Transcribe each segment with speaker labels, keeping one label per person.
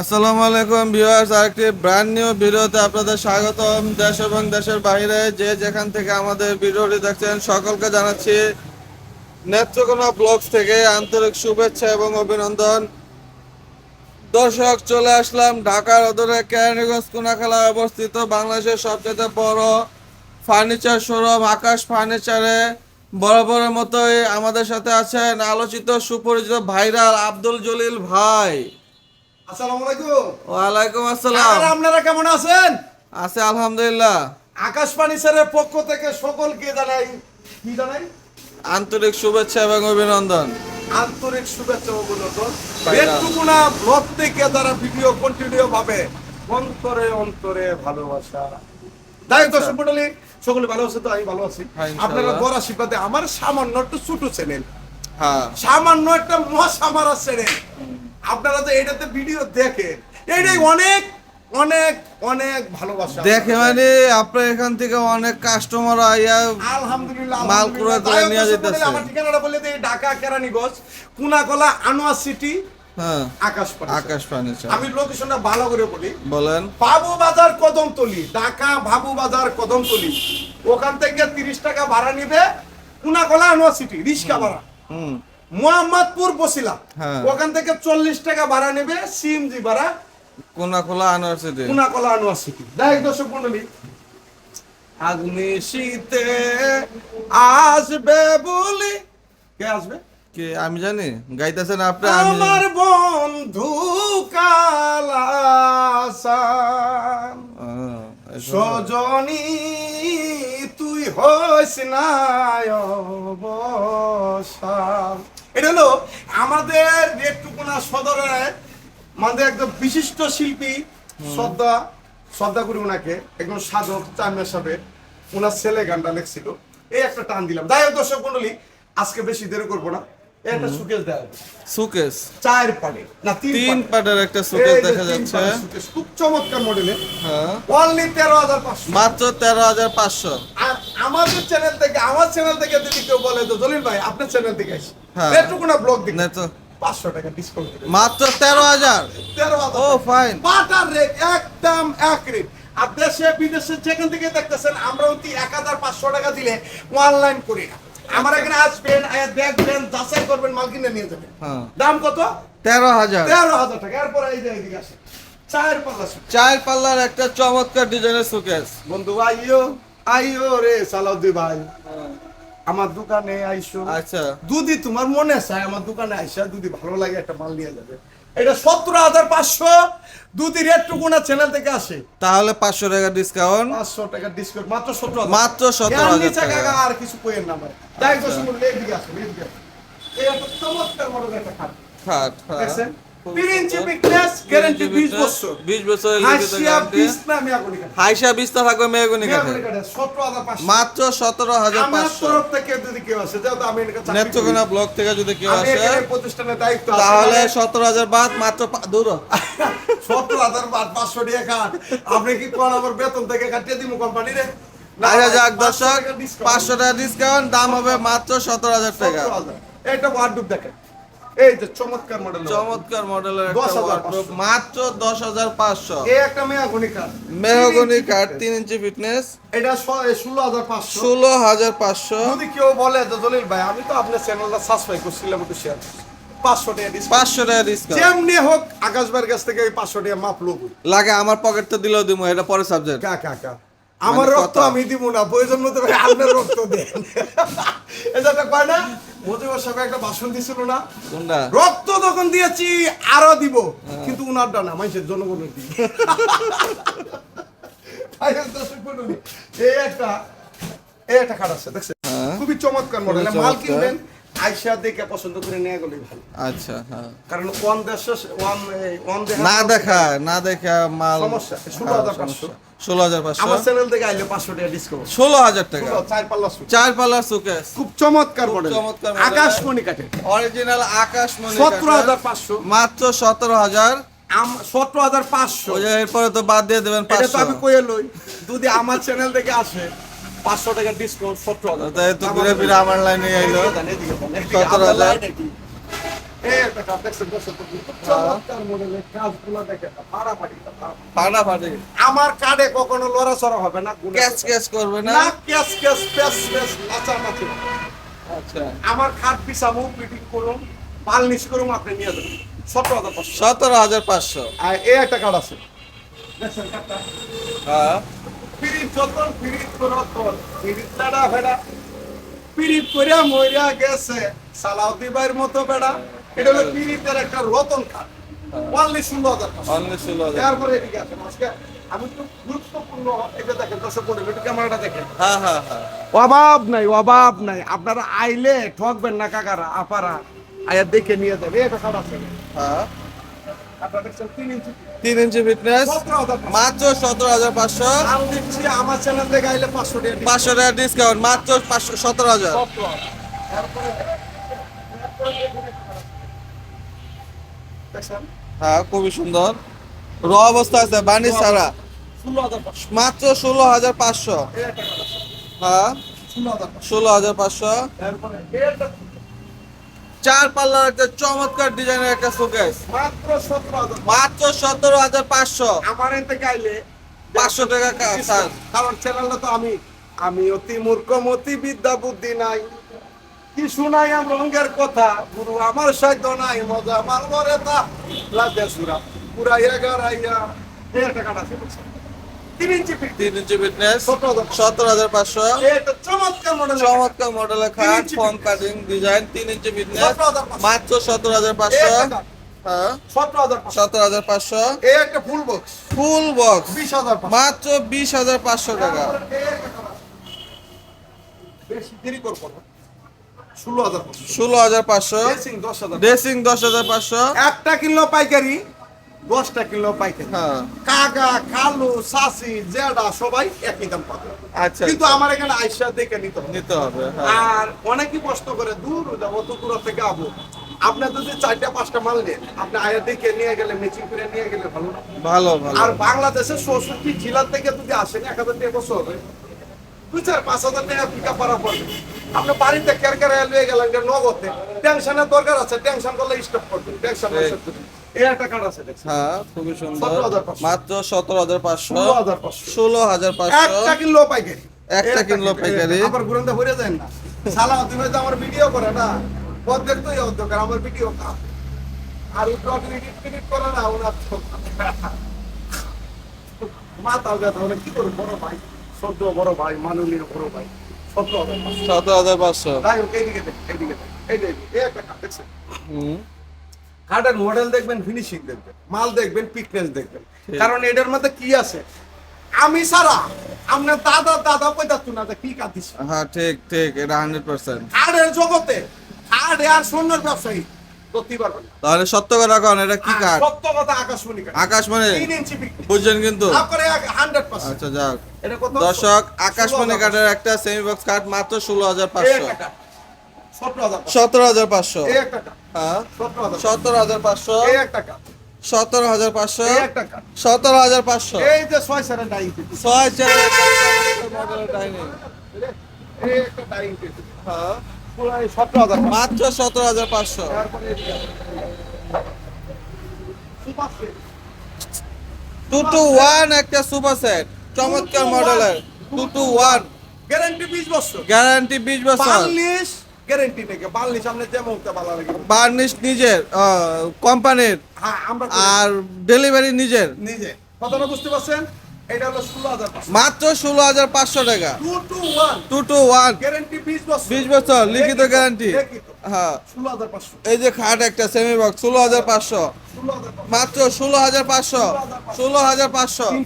Speaker 1: আসসালামু আলাইকুম ভিউয়ার্স, আরেকটি ব্র্যান্ড নিউ ভিডিওতে আপনাদের স্বাগতম। দেশ এবং দেশের বাইরে যে যেখান থেকে আমাদের ভিডিওটি দেখছেন, সকলকে জানাচ্ছি নেত্রকোনা ব্লগস থেকে আন্তরিক শুভেচ্ছা এবং অভিনন্দন। দর্শক, চলে আসলাম ঢাকার অদূরে কেরানীগঞ্জ কোনাখালায় অবস্থিত বাংলাদেশের সবচেয়ে বড় ফার্নিচার শোরুম আকাশ ফার্নিচারে বড় মতোই আমাদের সাথে আছেন আলোচিত সুপরিচিত ভাইরাল আব্দুল জলিল ভাই।
Speaker 2: আসসালামু আলাইকুম।
Speaker 1: ওয়ালাইকুম আসসালাম।
Speaker 2: আপনারা কেমন আছেন?
Speaker 1: আছে আলহামদুলিল্লাহ।
Speaker 2: আকাশ ফার্নিচারের পক্ষ থেকে সকলকে জানাই কি জানাই?
Speaker 1: আন্তরিক শুভেচ্ছা এবং অভিনন্দন।
Speaker 2: আন্তরিক শুভেচ্ছা ও অভিনন্দন।
Speaker 1: ভাইরা।
Speaker 2: ব্লগ থেকে যারা ভিডিও কন্টিনিউ ভাবে অন্তরে অন্তরে ভালোবাসা। তাই মন্ডলী সকলে ভালো আছে তো? আমি ভালো আছি।
Speaker 1: হ্যাঁ,
Speaker 2: আপনারা বড় আশীর্বাদে আমার সামান্য একটু ছোট চ্যানেল
Speaker 1: হ্যাঁ।
Speaker 2: সামান্য একটা মহাসামারা চ্যানেল আপনারা তো এটাতে ভিডিও দেখেন। এটাই অনেক অনেক অনেক ভালোবাসা
Speaker 1: দেখে মানে আপনার এখান থেকে অনেক কাস্টমার আইয়া
Speaker 2: আলহামদুলিল্লাহ
Speaker 1: মাল। ক্রয় করে নিয়ে যেতেছে।
Speaker 2: আমার ঠিকানাটা বলে দিই ঢাকা কেরানীগঞ্জ কুনাকলা আনোয়ার সিটি
Speaker 1: হ্যাঁ
Speaker 2: আকাশ।
Speaker 1: আকাশ
Speaker 2: আমি লোকেশনটা ভালো করে বলি।
Speaker 1: বলেন।
Speaker 2: বাবু বাজার কদমতলি ঢাকা বাবু বাজার কদমতলি। ওখান থেকে তিরিশ টাকা ভাড়া নিবে কুনাকলা আনোয়ার সিটি রিক্সা ভাড়া।
Speaker 1: হুম।
Speaker 2: মোহাম্মদপুর বসিলা।
Speaker 1: হ্যাঁ।
Speaker 2: ওখান থেকে চল্লিশ টাকা ভাড়া নেবে সিএমজি ভাড়া।
Speaker 1: কোনা খোলা ইউনিভার্সিটি
Speaker 2: কুনাকলা আনোয়ার সিটি দেখ দর্শক মন্ডলী। আগ্নি শীতে আসবে বলি। কে আসবে?
Speaker 1: কি? আমি জানি। গাইতেছেন আপনি
Speaker 2: আমার বন্ধু কালাসান। সজনী তুই হইস না অবসান এটা হলো আমাদের রেটুকুনা সদরে আমাদের একদম বিশিষ্ট শিল্পী শ্রদ্ধা শ্রদ্ধা করি ওনাকে একদম সাধক চামিয়া সাহেব ওনার ছেলে গানটা লেখছিল। এই একটা টান দিলাম। যাই হোক দর্শক মন্ডলী আজকে বেশি দেরি করব না। একটা সুকেশ দেওয়া
Speaker 1: সুকেস
Speaker 2: চার পাড়ে না তিন
Speaker 1: পাটের একটা সুকেস দেখা যাচ্ছে।
Speaker 2: খুব চমৎকার মডেলের
Speaker 1: হ্যাঁ।
Speaker 2: অনলি তেরো হাজার পাঁচশো।
Speaker 1: মাত্র তেরো হাজার পাঁচশো।
Speaker 2: আমাদের চ্যানেল থেকে আমার চ্যানেল থেকে যদি কেউ বলে তো জলিল ভাই আপনার চ্যানেল থেকে আসি।
Speaker 1: হ্যাঁ।
Speaker 2: এটুকুনা ব্লগ দিন।
Speaker 1: না তো।
Speaker 2: পাঁচশো টাকা ডিসকাউন্ট
Speaker 1: মাত্র তেরো হাজার।
Speaker 2: তেরো হাজার
Speaker 1: ও ফাইন
Speaker 2: বাটার রেট একদম এক রেট আর দেশে বিদেশে যেখান থেকে দেখতেছেন আমরা অতি এক হাজার পাঁচশো টাকা দিলে অনলাইন করি না। আমার এখানে আসবেন দেখবেন যাচাই করবেন মাল কিনে নিয়ে যাবেন।
Speaker 1: হ্যাঁ।
Speaker 2: দাম কত?
Speaker 1: তেরো হাজার।
Speaker 2: তেরো হাজার টাকা। এরপরে এই যে এইদিকে আসে চার পাল্লা।
Speaker 1: চার পাল্লার একটা চমৎকার ডিজাইনের সুকেস
Speaker 2: বন্ধু আইও আইও রে সালাউদ্দি ভাই। আমার দোকানে আইসো।
Speaker 1: আচ্ছা।
Speaker 2: দুদি তোমার মনে চায় আমার দোকানে আইসা দুদি ভালো লাগে একটা মাল নিয়ে যাবে। এটা সতেরো হাজার পাঁচশো। দুদি রেট টুকুনা চ্যানেল থেকে আসে।
Speaker 1: তাহলে পাঁচশো টাকা ডিসকাউন্ট
Speaker 2: পাঁচশো টাকা ডিসকাউন্ট মাত্র সতেরো
Speaker 1: মাত্র 17,000 টাকা।
Speaker 2: টাকা আর কিছু কোয়ের নাম্বার তাই তো শুনুন এদিকে আসুন এদিকে আসুন। এই একটা চমৎকার মডেল একটা খাট।
Speaker 1: খাট হ্যাঁ।
Speaker 2: দেখছেন? গ্যারান্টি বছর
Speaker 1: বছরের
Speaker 2: না মিয়াগুনি
Speaker 1: হাইসা থাকবে
Speaker 2: হাজার পাঁচশো
Speaker 1: মাত্র সতেরো
Speaker 2: আমার তরফ থেকে যদি কেউ আসে যেহেতু আমি এখানে চাকরি
Speaker 1: নেত্রকোনা ব্লক থেকে যদি কেউ আসে
Speaker 2: প্রতিষ্ঠানের দায়িত্ব আছে,
Speaker 1: তাহলে সতেরো হাজার বাদ মাত্র দূর
Speaker 2: সত্তর হাজার পাঁচশো টাকা আপনি কি কোন আমার বেতন থেকে কাটিয়ে দিব কোম্পানি রে
Speaker 1: আচ্ছা যাক
Speaker 2: পাঁচশো
Speaker 1: দর্শক। পাঁচশো টাকা ডিসকাউন্ট দাম হবে মাত্র সতেরো হাজার টাকা
Speaker 2: 17,000 এইটা ওয়ার্ডরোব দেখেন এই যে চমৎকার মডেল
Speaker 1: চমৎকার মডেলের
Speaker 2: 10,500
Speaker 1: একটা wardrobe, মাত্র দশ হাজার পাঁচশো।
Speaker 2: এই একটা মেয়াগুনি কাঠ
Speaker 1: মেহগনি কাঠ তিন ইঞ্চি ফিটনেস
Speaker 2: এটা ষোলো হাজার পাঁচশো।
Speaker 1: ষোলো হাজার পাঁচশো।
Speaker 2: যদি কেউ বলে যে দলিল ভাই আমি তো আপনার চ্যানেলটা সাবস্ক্রাইব করছিলাম একটু শেয়ার পাঁচশো টাকা
Speaker 1: ডিসকাউন্ট
Speaker 2: যেমনি হোক কাছ থেকে পাঁচশো টাকা মাপ লোক
Speaker 1: লাগে আমার পকেট তো দিলেও দিব এটা পরে সাবজেক্ট
Speaker 2: কা কা কা। আমার
Speaker 1: মানে
Speaker 2: রক্ত আমি দিব না প্রয়োজন মতো আপনার রক্ত দেন। এটা কয় না? মজিবর সাহেব একটা ভাষণ দিছিল না?
Speaker 1: কোনটা?
Speaker 2: রক্ত যখন দিয়েছি আরও দিব। কিন্তু উনারটা না মানুষের জনগণের দিকে। এই একটা এই একটা খাট আছে দেখছেন?
Speaker 1: হ্যাঁ।
Speaker 2: খুবই চমৎকার মডেল মাল কিনবেন আইসা দেখে পছন্দ করে নিয়ে ভালো।
Speaker 1: আচ্ছা হ্যাঁ।
Speaker 2: কারণ ওয়ান দেশ ওয়ান ওয়ান
Speaker 1: না দেখা না দেখা মাল
Speaker 2: সমস্যা, 16,500
Speaker 1: ষোলো হাজার পাঁচশো।
Speaker 2: আমার চ্যানেল থেকে আইলে পাঁচশো টাকা ডিসকাউন্ট
Speaker 1: ষোলো হাজার টাকা।
Speaker 2: চার পাল্লা
Speaker 1: চার পাল্লার সুকেস
Speaker 2: খুব চমৎকার মডেল
Speaker 1: চমৎকার model।
Speaker 2: আকাশমণি কাঠের।
Speaker 1: অরিজিনাল আকাশ
Speaker 2: সতেরো হাজার পাঁচশো।
Speaker 1: মাত্র সতেরো হাজার।
Speaker 2: সতেরো হাজার পাঁচশো।
Speaker 1: এরপরে তো বাদ দিয়ে দেবেন পাঁচশো
Speaker 2: আমি কয়ে লই। যদি আমার চ্যানেল থেকে আসে পাঁচশো টাকা ডিসকাউন্ট সতেরো হাজার
Speaker 1: তো ঘুরে ফিরে আমার লাইনে আইলো। সতেরো হাজার।
Speaker 2: এ
Speaker 1: ফাটাফাটি
Speaker 2: আমার কার্ডে কখনো লড়াচড়া হবে না
Speaker 1: ক্যাচ ক্যাচ করবে না?
Speaker 2: না ক্যাশ ক্যাশ প্যাস প্যাস নাচানাচি।
Speaker 1: আচ্ছা।
Speaker 2: আমার খাট পিছাবো ফিটিং করুন পালনিশ করুন আপনি নিয়ে যাবেন। সতেরো হাজার পাঁচশো।
Speaker 1: সতেরো হাজার পাঁচশো।
Speaker 2: আর এই একটা কার্ড আছে।
Speaker 1: হ্যাঁ।
Speaker 2: পিরিত যতন পিরিত করতন পিরিত দাদা ভেড়া। পিরিত করিয়া মরিয়া গেছে সালাউদ্দি ভাইয়ের মতো বেড়া এটা হলো পিরিতের একটা রতন কার্ড পালনি ষোলো হাজার
Speaker 1: অনলি ষোলো হাজার
Speaker 2: তারপরে এদিকে আসেন। আজকে আমি তো গুরুত্বপূর্ণ এটা দেখেন দর্শক মন্ডলী একটু ক্যামেরাটা দেখেন।
Speaker 1: হ্যাঁ হ্যাঁ হ্যাঁ।
Speaker 2: অভাব নাই অভাব নাই। আপনারা আইলে ঠকবেন না কাকারা আপারা। আয়া দেখে নিয়ে যাবে। এটা আছে।
Speaker 1: হ্যাঁ।
Speaker 2: তিন ইঞ্চি।
Speaker 1: ফিটনেস। মাত্র সতেরো হাজার পাঁচশো।
Speaker 2: আমার চ্যানেল থেকে আইলে পাঁচশো টাকা
Speaker 1: পাঁচশো টাকা ডিসকাউন্ট মাত্র পাঁচশো সতেরো হাজার। হ্যাঁ খুবই সুন্দর। র অবস্থা আছে বানি
Speaker 2: পাঁচশো।
Speaker 1: মাত্র ষোলো হাজার পাঁচশো। হ্যাঁ।
Speaker 2: ষোলো হাজার পাঁচশো
Speaker 1: ষোলো হাজার পাঁচশো
Speaker 2: তারপরে এই একটা
Speaker 1: চার পাল্লার একটা চমৎকার ডিজাইনের একটা শোকেস
Speaker 2: মাত্র সতেরো হাজার।
Speaker 1: মাত্র সতেরো হাজার পাঁচশো।
Speaker 2: আমার এতে গাইলে
Speaker 1: পাঁচশো টাকা স্যার।
Speaker 2: কারণ চ্যানেলটা তো আমি আমি অতি মূর্খ মতি বিদ্যা বুদ্ধি নাই। কি শুনাই রঙের কথা। গুরু আমার সাধ্য নাই মজা আমার মরে তা। লাজে সুরা পুরাইয়া গারাইয়া। এই তিন ইঞ্চি ফিট
Speaker 1: তিন ইঞ্চি ফিটনেস
Speaker 2: সতেরো হাজার
Speaker 1: পাঁচশো
Speaker 2: চমৎকার মডেল
Speaker 1: চমৎকার মডেলের
Speaker 2: তিন
Speaker 1: খাট ফর্ম কাটিং ডিজাইন তিন ইঞ্চি ফিটনেস মাত্র সতেরো হাজার পাঁচশো হ্যাঁ
Speaker 2: সতেরো হাজার পাঁচশো। একটা ফুল বক্স
Speaker 1: ফুল বক্স
Speaker 2: বিশ হাজার।
Speaker 1: মাত্র বিশ হাজার পাঁচশো টাকা।
Speaker 2: বেশি দেরি করব না ষোলো হাজার পাঁচশো।
Speaker 1: ষোলো হাজার পাঁচশো
Speaker 2: ড্রেসিং দশ হাজার
Speaker 1: ড্রেসিং দশ হাজার পাঁচশো
Speaker 2: একটা কিলো পাইকারি দশটা কিলো পাইকারি
Speaker 1: হ্যাঁ।
Speaker 2: কাকা খালু সাসি জেডা সবাই একই দাম পাবে
Speaker 1: আচ্ছা।
Speaker 2: কিন্তু আমার এখানে আইসা দেখে নিতে হবে।
Speaker 1: নিতে হবে হ্যাঁ।
Speaker 2: আর অনেকই করে দূর অত দূর থেকে আবো। আপনার যদি চারটা পাঁচটা মাল নেন আপনি আয়া দেখে নিয়ে গেলে ম্যাচিং করে নিয়ে গেলে ভালো
Speaker 1: ভালো ভালো।
Speaker 2: আর বাংলাদেশের চৌষট্টি জেলার থেকে যদি আসেন এক হাজার টাকা বছর হবে। দুই চার পাঁচ হাজার টাকা পিকা পারা পড়বে। আপনি বাড়িতে কের লয়ে গেলেন নগদে। টেনশনের দরকার আছে টেনশন করলে স্টপ করবেন। টেনশন
Speaker 1: হ্যাঁ খুবই সুন্দর। মাত্র সতেরো হাজার পাঁচশো।
Speaker 2: ষোলো হাজার পাঁচশো।
Speaker 1: ষোলো হাজার পাঁচশো।
Speaker 2: একটা কিনলো পাইকারি।
Speaker 1: একটা কিনলো পাইকারি।
Speaker 2: আবার ঘুরতে ভরে যায় না। সালা তুমি তো আমার ভিডিও করে না। অর্ধেক তো অর্ধেক আমার ভিডিও আর একটু এডিট এডিট করে না ওনার মাথা ব্যথা হলে কি করব? বড় ভাই সদ্য বড় ভাই মাননীয় বড় ভাই।
Speaker 1: সতেরো হাজার পাঁচশো।
Speaker 2: এইদিকে দেখ এইদিকে এই একটা দেখছেন?
Speaker 1: হুম।
Speaker 2: কার্ডের মডেল দেখবেন ফিনিশিং দেখবেন মাল দেখবেন পিকনেস দেখবেন। কারণ এটার মধ্যে কি আছে? আমি সারা আপনার দাদা দাদা কইতা তুই না কি কাঁদিস?
Speaker 1: হ্যাঁ ঠিক ঠিক এটা হান্ড্রেড পার্সেন্ট
Speaker 2: কার্ডের জগতে কার্ড আর স্বর্ণের ব্যবসায়ী
Speaker 1: তাহলে সত্য কথা কন এটা কি কাঠ?
Speaker 2: সত্য কথা আকাশমণি
Speaker 1: আকাশমণি? বুঝছেন কিন্তু? আচ্ছা যাক।
Speaker 2: এটা কত?
Speaker 1: দর্শক আকাশমণি কাঠের একটা সেমি বক্স কাঠ মাত্র ষোলো হাজার পাঁচশো।
Speaker 2: সতেরো হাজার
Speaker 1: পাঁচশো। হ্যাঁ।
Speaker 2: সতেরো হাজার
Speaker 1: পাঁচশো। সতেরো হাজার পাঁচশো। সতেরো হাজার পাঁচশো।
Speaker 2: এই যে ছয় সারের ডাইং
Speaker 1: ছয় চার মডেলের ডাইনিং
Speaker 2: এই একটা ডাইং
Speaker 1: হ্যাঁ
Speaker 2: সতেরো হাজার
Speaker 1: মাত্র সতেরো হাজার পাঁচশো। টু টু ওয়ান একটা সুপার সেট। চমৎকার মডেলের। Two two one.
Speaker 2: গ্যারান্টি বিশ বছর।
Speaker 1: গ্যারান্টি বিশ বছর।
Speaker 2: গ্যারান্টি থেকে বাল্লিশ আপনি যে মুহূর্তে ভালো লাগে।
Speaker 1: বার্নিশ নিজের কোম্পানির
Speaker 2: হ্যাঁ আমরা
Speaker 1: আর ডেলিভারি নিজের।
Speaker 2: নিজে। কথাটা বুঝতে পারছেন? এটা হলো ষোলো হাজার
Speaker 1: মাত্র ষোলো হাজার পাঁচশো টাকা।
Speaker 2: Two two one
Speaker 1: two two one
Speaker 2: guarantee বিশ বছর।
Speaker 1: বিশ বছর লিখিত গ্যারান্টি হ্যাঁ।
Speaker 2: ষোলো হাজার পাঁচশো।
Speaker 1: এই যে খাট একটা সেমি বক্স ষোলো হাজার পাঁচশো। মাত্র ষোলো হাজার পাঁচশো। ষোলো হাজার পাঁচশো।
Speaker 2: তিন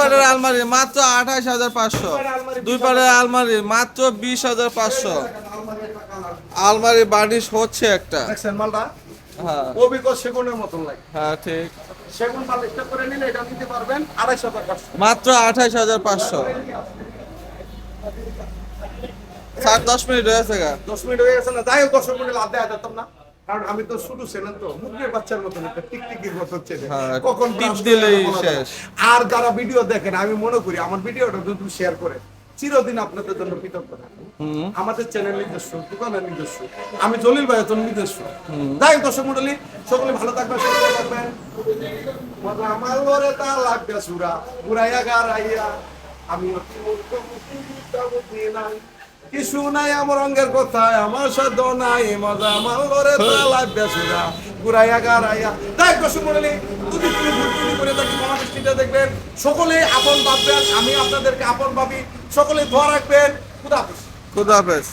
Speaker 1: পাটের আলমারি মাত্র আঠাশ হাজার পাঁচশো। দুই পাটের আলমারি মাত্র বিশ হাজার পাঁচশো।
Speaker 2: আলমারি
Speaker 1: বার্নিশ হচ্ছে একটা।
Speaker 2: দেখছেন মালটা?
Speaker 1: হ্যাঁ।
Speaker 2: অভিজ্ঞ সেগুনের মতন লাগে।
Speaker 1: হ্যাঁ ঠিক।
Speaker 2: সেগুন একটা করে নিলে এটা নিতে পারবেন আড়াইশো টাকা।
Speaker 1: মাত্র আঠাশ হাজার পাঁচশো। সাত দশ মিনিট হয়েছে গা।
Speaker 2: দশ মিনিট হয়ে গেছে না যাই হোক দশ মিনিট লাভ দেওয়া যেতাম না। কারণ আমি তো শুধু ছিলাম তো মুখের বাচ্চার মতন একটা টিকটিকির মতন ছেলে
Speaker 1: হ্যাঁ,
Speaker 2: কখন
Speaker 1: টিপ দিলেই শেষ।
Speaker 2: আর যারা ভিডিও দেখেন আমি মনে করি আমার ভিডিওটা যদি শেয়ার করে চিরদিন আপনাদের জন্য কৃতজ্ঞ থাকব আমাদের চ্যানেল নিজস্ব দোকানের নিজস্ব আমি জলিল ভাই তোর নিজস্ব। যাই দর্শক মন্ডলী সকলে ভালো থাকবেন সুস্থ থাকবেন। আমার তা লাগবে সুরা আমি। কিছু নাই আমার অঙ্গের কথায় আমার সাধ্য নাই। মজা আমার ঘরে তা লাগবে সুরা ঘুরাইয়া গারাইয়া। যাই হোক, দর্শক মন্ডলী যদি করে থাকি দেখবেন সকলে আপন ভাববেন আমি আপনাদেরকে আপন ভাবি। সকলে দোয়া রাখবেন। খুদা হাফেজ।
Speaker 1: খুদা হাফেজ।